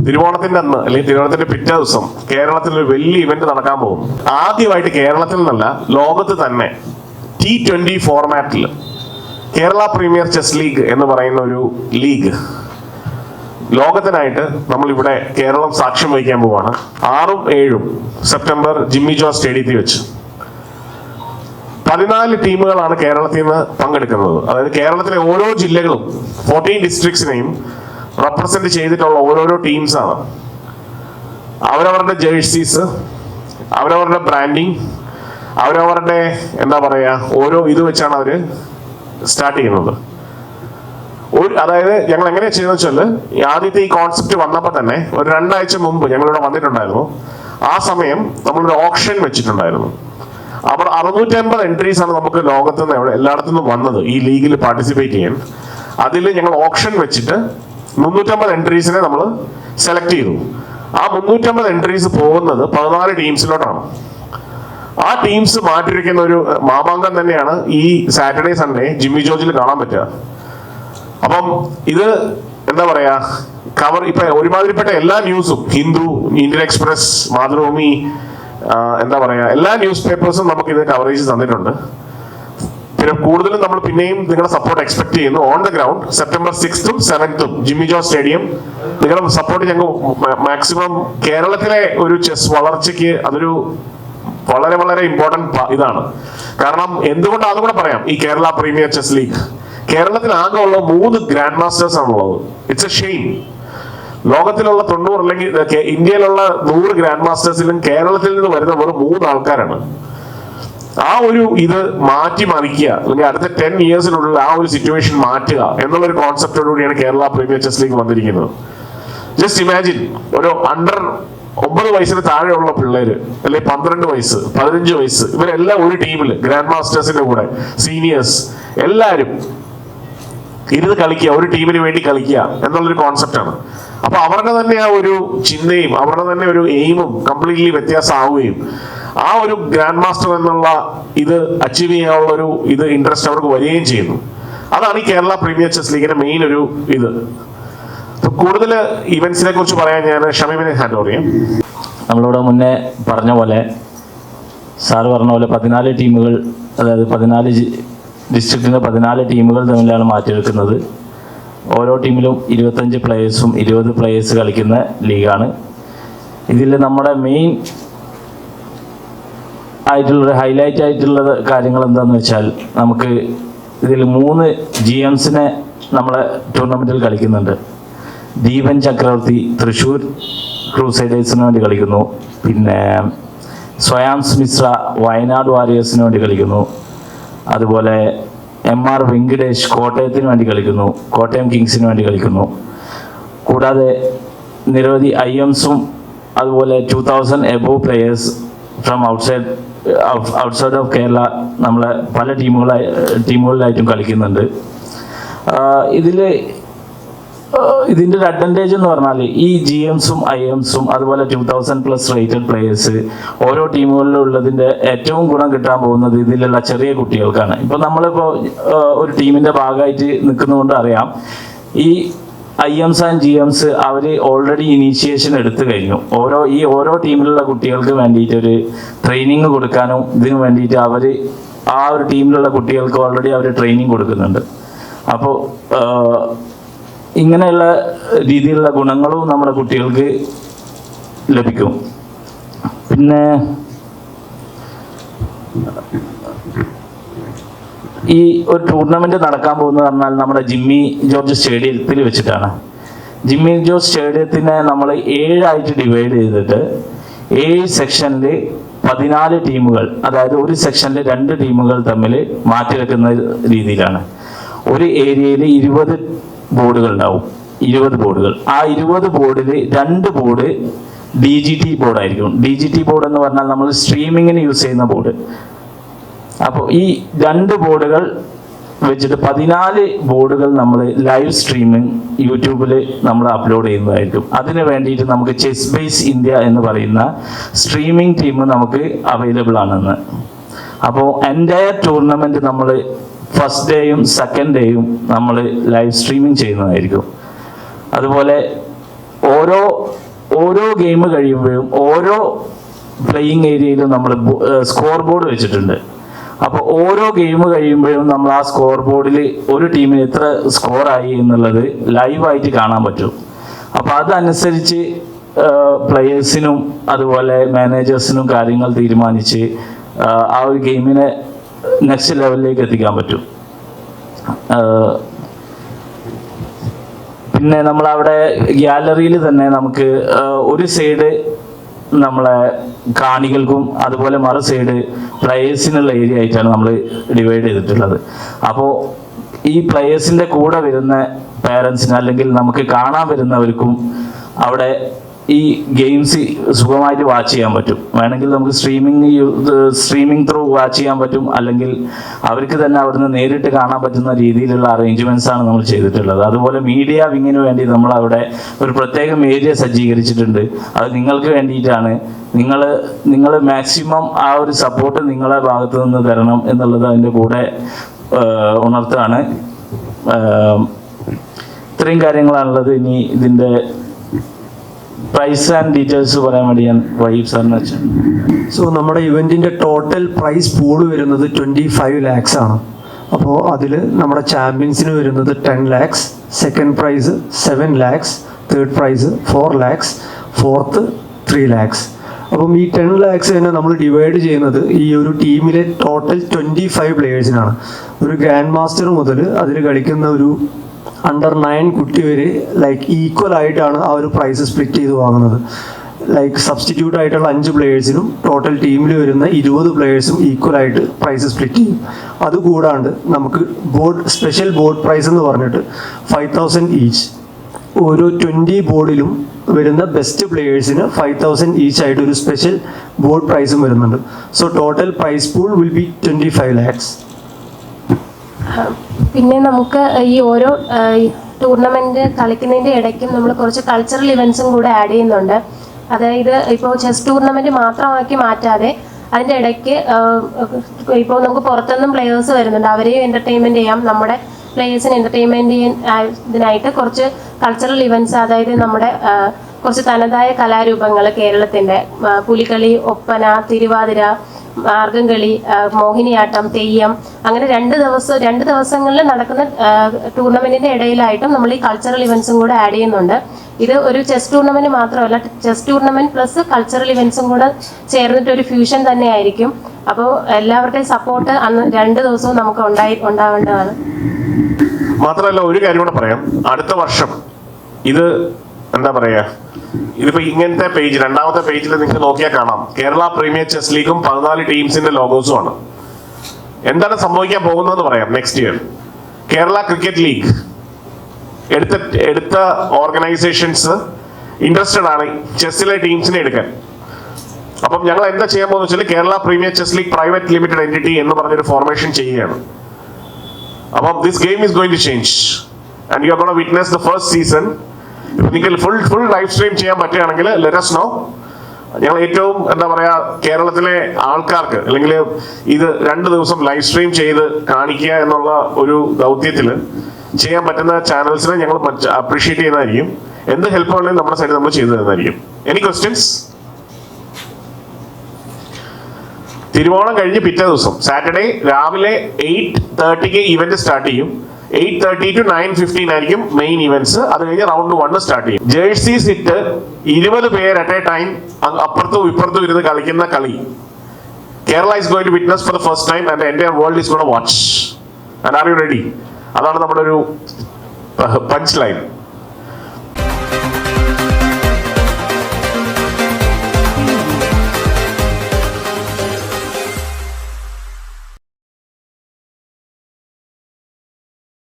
തിരുവോണത്തിന്റെ അന്ന് അല്ലെങ്കിൽ തിരുവോണത്തിന്റെ പിറ്റേ ദിവസം കേരളത്തിൽ ഒരു വലിയ ഇവന്റ് നടക്കാൻ പോകും. ആദ്യമായിട്ട് കേരളത്തിൽ നിന്നല്ല ലോകത്ത് തന്നെ ടി ട്വന്റി ഫോർമാറ്റിൽ കേരള പ്രീമിയർ ചെസ് ലീഗ് എന്ന് പറയുന്ന ഒരു ലീഗ് ലോകത്തിനായിട്ട് നമ്മൾ ഇവിടെ കേരളം സാക്ഷ്യം വഹിക്കാൻ പോവാണ്. ആറും ഏഴും സെപ്റ്റംബർ ജിമ്മി ജോ സ്റ്റേഡിയത്തിൽ വെച്ച്. പതിനാല് ടീമുകളാണ് കേരളത്തിൽ നിന്ന് പങ്കെടുക്കുന്നത്. അതായത് കേരളത്തിലെ ഓരോ ജില്ലകളും ഫോർട്ടീൻ ഡിസ്ട്രിക്ട്സിനെയും റെപ്രസെന്റ് ചെയ്തിട്ടുള്ള ഓരോരോ ടീംസാണ് അവരവരുടെ ജേഴ്സീസ് അവരവരുടെ ബ്രാൻഡിങ് അവരവരുടെ എന്താ പറയാ ഓരോ ഇത് വെച്ചാണ് അവർ സ്റ്റാർട്ട് ചെയ്യുന്നത്. ഒരു അതായത് ഞങ്ങൾ എങ്ങനെയാ ചെയ്യുന്നത് വെച്ചാൽ ആദ്യത്തെ ഈ കോൺസെപ്റ്റ് വന്നപ്പോൾ തന്നെ ഒരു രണ്ടാഴ്ച മുമ്പ് ഞങ്ങളിവിടെ വന്നിട്ടുണ്ടായിരുന്നു. ആ സമയം നമ്മളൊരു ഓപ്ഷൻ വെച്ചിട്ടുണ്ടായിരുന്നു. അവർ അറുന്നൂറ്റമ്പത് എൻട്രീസ് ആണ് നമുക്ക് ലോകത്ത് നിന്ന് എവിടെ എല്ലായിടത്തുനിന്നും വന്നത് ഈ ലീഗിൽ പാർട്ടിസിപ്പേറ്റ് ചെയ്യാൻ. അതിൽ ഞങ്ങൾ ഓപ്ഷൻ വെച്ചിട്ട് മുന്നൂറ്റമ്പത് എൻട്രീസിനെ നമ്മൾ സെലക്ട് ചെയ്തു. ആ മുന്നൂറ്റമ്പത് എൻട്രീസ് പോകുന്നത് പതിനാല് ടീംസിലോട്ടാണ് ആ ടീംസ് മാറ്റിരിക്കുന്ന ഒരു മാമാങ്കം തന്നെയാണ് ഈ സാറ്റർഡേ സൺഡേ ജിമ്മി ജോർജിൽ കാണാൻ പറ്റുക. അപ്പം ഇത് എന്താ പറയാ കവർ ഇപ്പൊ ഒരുമാതിരിപ്പെട്ട എല്ലാ ന്യൂസും ഹിന്ദു ഇന്ത്യൻ എക്സ്പ്രസ് മാതൃഭൂമി എന്താ പറയാ എല്ലാ ന്യൂസ് പേപ്പേഴ്സും നമുക്ക് ഇത് കവറേജ് തന്നിട്ടുണ്ട്. പിന്നെ കൂടുതലും നമ്മൾ പിന്നെയും നിങ്ങളുടെ സപ്പോർട്ട് എക്സ്പെക്ട് ചെയ്യുന്നു. ഓൺ ദ ഗ്രൗണ്ട് സെപ്റ്റംബർ സിക്സ്തും സെവൻത്തും ജിമ്മി ജോ സ്റ്റേഡിയം നിങ്ങളുടെ സപ്പോർട്ട് ഞങ്ങൾ മാക്സിമം കേരളത്തിലെ ഒരു ചെസ് വളർച്ചയ്ക്ക് അതൊരു വളരെ വളരെ ഇമ്പോർട്ടന്റ് ഇതാണ്. കാരണം എന്തുകൊണ്ടാണ് കൂടെ പറയാം? ഈ കേരള പ്രീമിയർ ചെസ് ലീഗ് കേരളത്തിൽ ആകെ ഉള്ള മൂന്ന് ഗ്രാൻഡ് മാസ്റ്റേഴ്സ് ആണുള്ളത്. ഇറ്റ്സ് എ ഷെയിം ലോകത്തിലുള്ള തൊണ്ണൂറ് അല്ലെങ്കിൽ ഇന്ത്യയിലുള്ള നൂറ് ഗ്രാൻഡ് മാസ്റ്റേഴ്സിലും കേരളത്തിൽ നിന്ന് വരുന്ന വെറും മൂന്ന് ആൾക്കാരാണ് ആ ഒരു ഇത് മാറ്റി മറിക്കുക. അല്ലെങ്കിൽ അടുത്ത ടെൻ ഇയേഴ്സിനുള്ളിൽ ആ ഒരു സിറ്റുവേഷൻ മാറ്റുക എന്നുള്ള ഒരു കോൺസെപ്റ്റോടുകൂടിയാണ് കേരള പ്രീമിയർ ചെസ് ലീഗ് വന്നിരിക്കുന്നത്. ജസ്റ്റ് ഇമാജിൻ ഒരു അണ്ടർ ഒമ്പത് വയസ്സിന് താഴെയുള്ള പിള്ളേര് അല്ലെ പന്ത്രണ്ട് വയസ്സ് പതിനഞ്ച് വയസ്സ് ഇവരെല്ലാം ഒരു ടീമിൽ ഗ്രാൻഡ് മാസ്റ്റേഴ്സിന്റെ കൂടെ സീനിയേഴ്സ് എല്ലാവരും ഇരുന്ന് കളിക്കുക ഒരു ടീമിന് വേണ്ടി കളിക്കുക എന്നുള്ളൊരു കോൺസെപ്റ്റാണ് അപ്പൊ അവരുടെ തന്നെ ആ ഒരു ചിന്തയും അവരുടെ തന്നെ ഒരു എയിമും കംപ്ലീറ്റ്ലി വ്യത്യാസമാവുകയും ആ ഒരു ഗ്രാൻഡ് മാസ്റ്റർ എന്നുള്ള ഇത് അച്ചീവ് ചെയ്യാനുള്ള ഒരു ഇത് ഇൻട്രസ്റ്റ് അവർക്ക് വരികയും ചെയ്യുന്നു. അതാണ് ഈ കേരള പ്രീമിയർ ചെസ് ലീഗിന്റെ മെയിൻ ഒരു ഇത്. കൂടുതൽ ഇവന്റ്സിനെ കുറിച്ച് പറയാൻ ഞാൻ ഷമീമിനെ ഹാൻഡ് ഓവർ ചെയ്യാം. നമ്മളിവിടെ മുന്നേ പറഞ്ഞ പോലെ സാറ് പറഞ്ഞ പോലെ പതിനാല് ടീമുകൾ അതായത് പതിനാല് ഡിസ്ട്രിക്റ്റിന്റെ പതിനാല് ടീമുകൾ തമ്മിലാണ് മാറ്റിയെടുക്കുന്നത് ഓരോ ടീമിലും ഇരുപത്തഞ്ച് പ്ലേയേഴ്സും ഇരുപത് പ്ലേയേഴ്സ് കളിക്കുന്ന ലീഗാണ് ഇതിൽ നമ്മുടെ മെയിൻ ആയിട്ടുള്ളൊരു ഹൈലൈറ്റ് ആയിട്ടുള്ള കാര്യങ്ങൾ എന്താണെന്ന് വെച്ചാൽ നമുക്ക് ഇതിൽ മൂന്ന് ജി എംസിനെ നമ്മളെ ടൂർണമെന്റിൽ കളിക്കുന്നുണ്ട്. ദീപൻ ചക്രവർത്തി തൃശ്ശൂർ ക്രൂസൈഡേഴ്സിന് വേണ്ടി കളിക്കുന്നു. പിന്നെ സ്വയാംസ് മിശ്ര വയനാട് വാരിയേഴ്സിന് വേണ്ടി കളിക്കുന്നു. അതുപോലെ എം ആർ വെങ്കിടേഷ് കോട്ടയത്തിന് വേണ്ടി കളിക്കുന്നു. കോട്ടയം കിങ്സിന് വേണ്ടി കളിക്കുന്നു. കൂടാതെ നിരവധി ഐ എംസും അതുപോലെ two thousand above players from outside outside of Kerala നമ്മളെ പല ടീമുകളായി ടീമുകളിലായിട്ടും കളിക്കുന്നുണ്ട്. ഇതിൽ ഇതിന്റെ ഒരു അഡ്വാന്റേജ് എന്ന് പറഞ്ഞാൽ ഈ ജി എംസും ഐ എംസും അതുപോലെ two thousand plus rated players ഓരോ ടീമുകളിലുള്ളതിന്റെ ഏറ്റവും ഗുണം കിട്ടാൻ പോകുന്നത് ഇതിലുള്ള ചെറിയ കുട്ടികൾക്കാണ്. ഇപ്പോൾ നമ്മളിപ്പോൾ ഒരു ടീമിന്റെ ഭാഗമായിട്ട് നിൽക്കുന്നതുകൊണ്ട് അറിയാം. ഈ I Ms and G Ms our already initiation എടുത്തു കഴിഞ്ഞു. ഓരോ ഈ ഓരോ ടീമിലുള്ള കുട്ടികൾക്ക് വേണ്ടിയിട്ട് ഒരു ട്രെയിനിങ് കൊടുക്കാനും ഇതിനു വേണ്ടിയിട്ട് അവർ ആ ഒരു ടീമിലുള്ള കുട്ടികൾക്ക് ഓൾറെഡി അവർ ട്രെയിനിങ് കൊടുക്കുന്നുണ്ട്. അപ്പോൾ ഇങ്ങനെയുള്ള രീതിയിലുള്ള ഗുണങ്ങളും നമ്മുടെ കുട്ടികൾക്ക് ലഭിക്കും. പിന്നെ ഈ ഒരു ടൂർണമെന്റ് നടക്കാൻ പോകുന്നത് പറഞ്ഞാൽ നമ്മുടെ ജിമ്മി ജോർജ് സ്റ്റേഡിയത്തിൽ വെച്ചിട്ടാണ്. ജിമ്മി ജോർജ് സ്റ്റേഡിയത്തിനെ നമ്മൾ ഏഴായിട്ട് ഡിവൈഡ് ചെയ്തിട്ട് ഏഴ് സെക്ഷനിൽ പതിനാല് ടീമുകൾ അതായത് ഒരു സെക്ഷനിൽ രണ്ട് ടീമുകൾ തമ്മിൽ മാറ്റിവെക്കുന്ന രീതിയിലാണ്. ഒരു ഏരിയയിൽ ഇരുപത് ബോർഡുകൾ ഉണ്ടാവും. ഇരുപത് ബോർഡുകൾ ആ ഇരുപത് ബോർഡിൽ രണ്ട് ബോർഡ് ഡി ജി ടി ബോർഡായിരിക്കും ഡി ജി ടി ബോർഡ് എന്ന് പറഞ്ഞാൽ നമ്മൾ സ്ട്രീമിങ്ങിന് യൂസ് ചെയ്യുന്ന ബോർഡ് അപ്പോൾ ഈ രണ്ട് ബോർഡുകൾ വെച്ചിട്ട് പതിനാല് ബോർഡുകൾ നമ്മൾ ലൈവ് സ്ട്രീമിംഗ് യൂട്യൂബിൽ നമ്മൾ അപ്ലോഡ് ചെയ്യുന്നതായിരിക്കും. അതിന് വേണ്ടിയിട്ട് നമുക്ക് ചെസ് ബേസ് ഇന്ത്യ എന്ന് പറയുന്ന സ്ട്രീമിംഗ് ടീം നമുക്ക് അവൈലബിൾ ആണെന്ന്. അപ്പോൾ എന്റയർ ടൂർണമെന്റ് നമ്മൾ ഫസ്റ്റ് ഡേയും സെക്കൻഡ് ഡേയും നമ്മൾ ലൈവ് സ്ട്രീമിംഗ് ചെയ്യുന്നതായിരിക്കും. അതുപോലെ ഓരോ ഓരോ ഗെയിം കഴിയുമ്പോഴും ഓരോ പ്ലേയിങ് ഏരിയയിലും നമ്മൾ സ്കോർ ബോർഡ് വെച്ചിട്ടുണ്ട്. അപ്പോൾ ഓരോ ഗെയിം കഴിയുമ്പോഴും നമ്മൾ ആ സ്കോർ ബോർഡിൽ ഒരു ടീമിന് എത്ര സ്കോറായി എന്നുള്ളത് ലൈവായിട്ട് കാണാൻ പറ്റും. അപ്പോൾ അതനുസരിച്ച് പ്ലെയേഴ്സിനും അതുപോലെ മാനേജേഴ്സിനും കാര്യങ്ങൾ തീരുമാനിച്ച് ആ ഒരു ഗെയിമിനെ നെക്സ്റ്റ് ലെവലിലേക്ക് എത്തിക്കാൻ പറ്റും. പിന്നെ നമ്മൾ അവിടെ ഗ്യാലറിയിൽ തന്നെ നമുക്ക് ഒരു സൈഡ് നമ്മളെ കാണികൾക്കും അതുപോലെ മറു സൈഡ് പ്ലയേഴ്സിനുള്ള ഏരിയ ആയിട്ടാണ് നമ്മൾ ഡിവൈഡ് ചെയ്തിട്ടുള്ളത്. അപ്പോൾ ഈ പ്ലയേഴ്സിന്റെ കൂടെ വരുന്ന പേരൻസിന് അല്ലെങ്കിൽ നമുക്ക് കാണാൻ വരുന്നവർക്കും അവിടെ ഈ ഗെയിംസ് സുഖമായിട്ട് വാച്ച് ചെയ്യാൻ പറ്റും. വേണമെങ്കിൽ നമുക്ക് സ്ട്രീമിംഗ് സ്ട്രീമിംഗ് ത്രൂ വാച്ച് ചെയ്യാൻ പറ്റും. അല്ലെങ്കിൽ അവർക്ക് തന്നെ അവിടുന്ന് നേരിട്ട് കാണാൻ പറ്റുന്ന രീതിയിലുള്ള അറേഞ്ച്മെന്റ്സ് ആണ് നമ്മൾ ചെയ്തിട്ടുള്ളത്. അതുപോലെ മീഡിയ വിങ്ങിന് വേണ്ടി നമ്മൾ അവിടെ ഒരു പ്രത്യേകം ഏരിയ സജ്ജീകരിച്ചിട്ടുണ്ട്. അത് നിങ്ങൾക്ക് വേണ്ടിയിട്ടാണ്. നിങ്ങൾ നിങ്ങൾ മാക്സിമം ആ ഒരു സപ്പോർട്ട് നിങ്ങളെ ഭാഗത്തു നിന്ന് തരണം എന്നുള്ളത് അതിന്റെ കൂടെ ഉണർത്താണ് ഇത്രയും കാര്യങ്ങളാണുള്ളത്. ഇനി ഇതിന്റെ പ്രൈസ് ആൻഡ് ഡീറ്റെയിൽസ് പറയാൻ വേണ്ടി ഞാൻ വൈബ് സാറിന് വെച്ചു സോ നമ്മുടെ ഇവന്റിന്റെ ടോട്ടൽ പ്രൈസ് പൂൾ വരുന്നത് ട്വന്റി ഫൈവ് ലാക്സ് ആണ്. അപ്പോൾ അതിൽ നമ്മുടെ ചാമ്പ്യൻസിന് വരുന്നത് ten lakhs second prize seven lakhs third prize four lakhs fourth three lakhs അപ്പം ഈ ടെൻ ലാക്സ് തന്നെ നമ്മൾ ഡിവൈഡ് ചെയ്യുന്നത് ഈ ഒരു ടീമിലെ ടോട്ടൽ ട്വന്റി ഫൈവ് പ്ലേയേഴ്സിനാണ് ഒരു ഗ്രാൻഡ് മാസ്റ്റർ മുതൽ അതിൽ കളിക്കുന്ന ഒരു അണ്ടർ നയൻ കുട്ടി വരെ ലൈക്ക് ഈക്വൽ ആയിട്ടാണ് ആ ഒരു പ്രൈസ് സ്പ്ലിറ്റ് ചെയ്ത് വാങ്ങുന്നത്. ലൈക്ക് സബ്സ്റ്റിറ്റ്യൂട്ട് ആയിട്ടുള്ള അഞ്ച് പ്ലേയേഴ്സിനും ടോട്ടൽ ടീമിൽ വരുന്ന ഇരുപത് പ്ലേയേഴ്സും ഈക്വൽ ആയിട്ട് പ്രൈസ് സ്പ്ലിറ്റ് ചെയ്യും. അതുകൂടാണ്ട് നമുക്ക് ബോർഡ് സ്പെഷ്യൽ ബോർഡ് പ്രൈസ് എന്ന് പറഞ്ഞിട്ട് ഫൈവ് തൗസൻഡ് ഈച്ച് ഓരോ ട്വന്റി ബോർഡിലും വരുന്ന ബെസ്റ്റ് പ്ലേയേഴ്സിന് ഫൈവ് തൗസൻഡ് ഈച്ച് ആയിട്ട് ഒരു സ്പെഷ്യൽ ബോർഡ് പ്രൈസും വരുന്നുണ്ട്. So total prize pool will be twenty five lakhs പിന്നെ നമുക്ക് ഈ ഓരോ ടൂർണമെന്റ് കളിക്കുന്നതിന്റെ ഇടയ്ക്കും നമ്മൾ കുറച്ച് കൾച്ചറൽ ഇവന്റ്സും കൂടെ ആഡ് ചെയ്യുന്നുണ്ട്. അതായത് ഇപ്പോൾ ചെസ് ടൂർണമെന്റ് മാത്രമാക്കി മാറ്റാതെ അതിന്റെ ഇടയ്ക്ക് ഇപ്പോൾ നമുക്ക് പുറത്തുനിന്നും പ്ലെയേഴ്സ് വരുന്നുണ്ട്. അവരെയും എന്റർടൈൻമെന്റ് ചെയ്യാം. നമ്മുടെ പ്ലേയേഴ്സിന് എന്റർടൈൻമെന്റ് ചെയ്യാൻ ഇതിനായിട്ട് കുറച്ച് കൾച്ചറൽ ഇവന്റ്സ് അതായത് നമ്മുടെ കുറച്ച് തനതായ കലാരൂപങ്ങൾ കേരളത്തിന്റെ പുലികളി ഒപ്പന തിരുവാതിര മാർഗംകളി കളി മോഹിനിയാട്ടം തെയ്യം അങ്ങനെ രണ്ട് ദിവസം രണ്ട് ദിവസങ്ങളിൽ നടക്കുന്ന ടൂർണമെന്റിന്റെ ഇടയിലായിട്ടും നമ്മൾ ഈ കൾച്ചറൽ ഇവന്റ്സും കൂടെ ആഡ് ചെയ്യുന്നുണ്ട്. ഇത് ഒരു ചെസ് ടൂർണമെന്റ് മാത്രമല്ല ചെസ് ടൂർണമെന്റ് പ്ലസ് കൾച്ചറൽ ഇവന്റ്സും കൂടെ ചേർന്നിട്ട് ഒരു ഫ്യൂഷൻ തന്നെ ആയിരിക്കും. അപ്പോൾ എല്ലാവരുടെയും സപ്പോർട്ട് അന്ന് രണ്ട് ദിവസവും നമുക്ക് ഉണ്ടായി ഉണ്ടാവേണ്ടതാണ്. മാത്രമല്ല ഒരു കാര്യം കൂടെ പറയാം. അടുത്ത വർഷം ഇത് എന്താ പറയാ? ഇതിപ്പോ ഇങ്ങനത്തെ പേജ് രണ്ടാമത്തെ പേജിൽ നിങ്ങൾക്ക് നോക്കിയാൽ കാണാം. കേരള പ്രീമിയർ ചെസ് ലീഗും പതിനാല് ടീംസിന്റെ ലോഗോസും ആണ്. എന്താണ് സംഭവിക്കാൻ പോകുന്നതെന്ന് പറയാം next year Kerala cricket league എടുത്ത എടുത്ത ഓർഗനൈസേഷൻസ് ഇൻട്രസ്റ്റഡ് ആണ് ചെസ്സിലെ ടീംസിനെ എടുക്കാൻ. അപ്പം ഞങ്ങൾ എന്താ ചെയ്യാൻ പോകുന്ന വെച്ചാൽ Kerala premier chess league private limited entity എന്ന് പറഞ്ഞൊരു ഫോർമേഷൻ ചെയ്യുകയാണ്. അപ്പം this game is going to change and you are gonna witness the first season നിങ്ങൾക്ക് ഫുൾ ഫുൾ ലൈവ് സ്ട്രീം ചെയ്യാൻ പറ്റുകയാണെങ്കിൽ ലെറ്റസ് നോ ഞങ്ങൾ ഏറ്റവും എന്താ പറയാ കേരളത്തിലെ ആൾക്കാർക്ക് അല്ലെങ്കിൽ ഇത് രണ്ട് ദിവസം ലൈവ് സ്ട്രീം ചെയ്ത് കാണിക്കുക എന്നുള്ള ഒരു ദൗത്യത്തിൽ ചെയ്യാൻ പറ്റുന്ന ചാനൽസിനെ ഞങ്ങൾ അപ്രീഷിയേറ്റ് ചെയ്യുന്നതായിരിക്കും. എന്ത് ഹെൽപ്പ് ആണെങ്കിലും നമ്മുടെ സൈഡിൽ നമ്മൾ ചെയ്തു തരുന്നതായിരിക്കും. എനി ക്വസ്റ്റ്യൻസ് തിരുവോണം കഴിഞ്ഞ് പിറ്റേ ദിവസം സാറ്റർഡേ രാവിലെ എയ്റ്റ് തേർട്ടിക്ക് ഇവന്റ് സ്റ്റാർട്ട് ചെയ്യും. Eight thirty to nine fifteen ആയിരിക്കും മെയിൻ ഇവന്റ്സ് അത് കഴിഞ്ഞ് റൗണ്ട് വൺ സ്റ്റാർട്ട് ചെയ്യും. ജേഴ്സി സിറ്റ് ഇരുപത് പേർ അറ്റ് എ ടൈം അപ്പുറത്തും ഇപ്പുറത്തും ഇരുന്ന് കളിക്കുന്ന കളി. Kerala is going to witness for the first time and എന്റെ world is gonna watch and are you ready അതാണ് നമ്മുടെ ഒരു പഞ്ച് ലൈൻ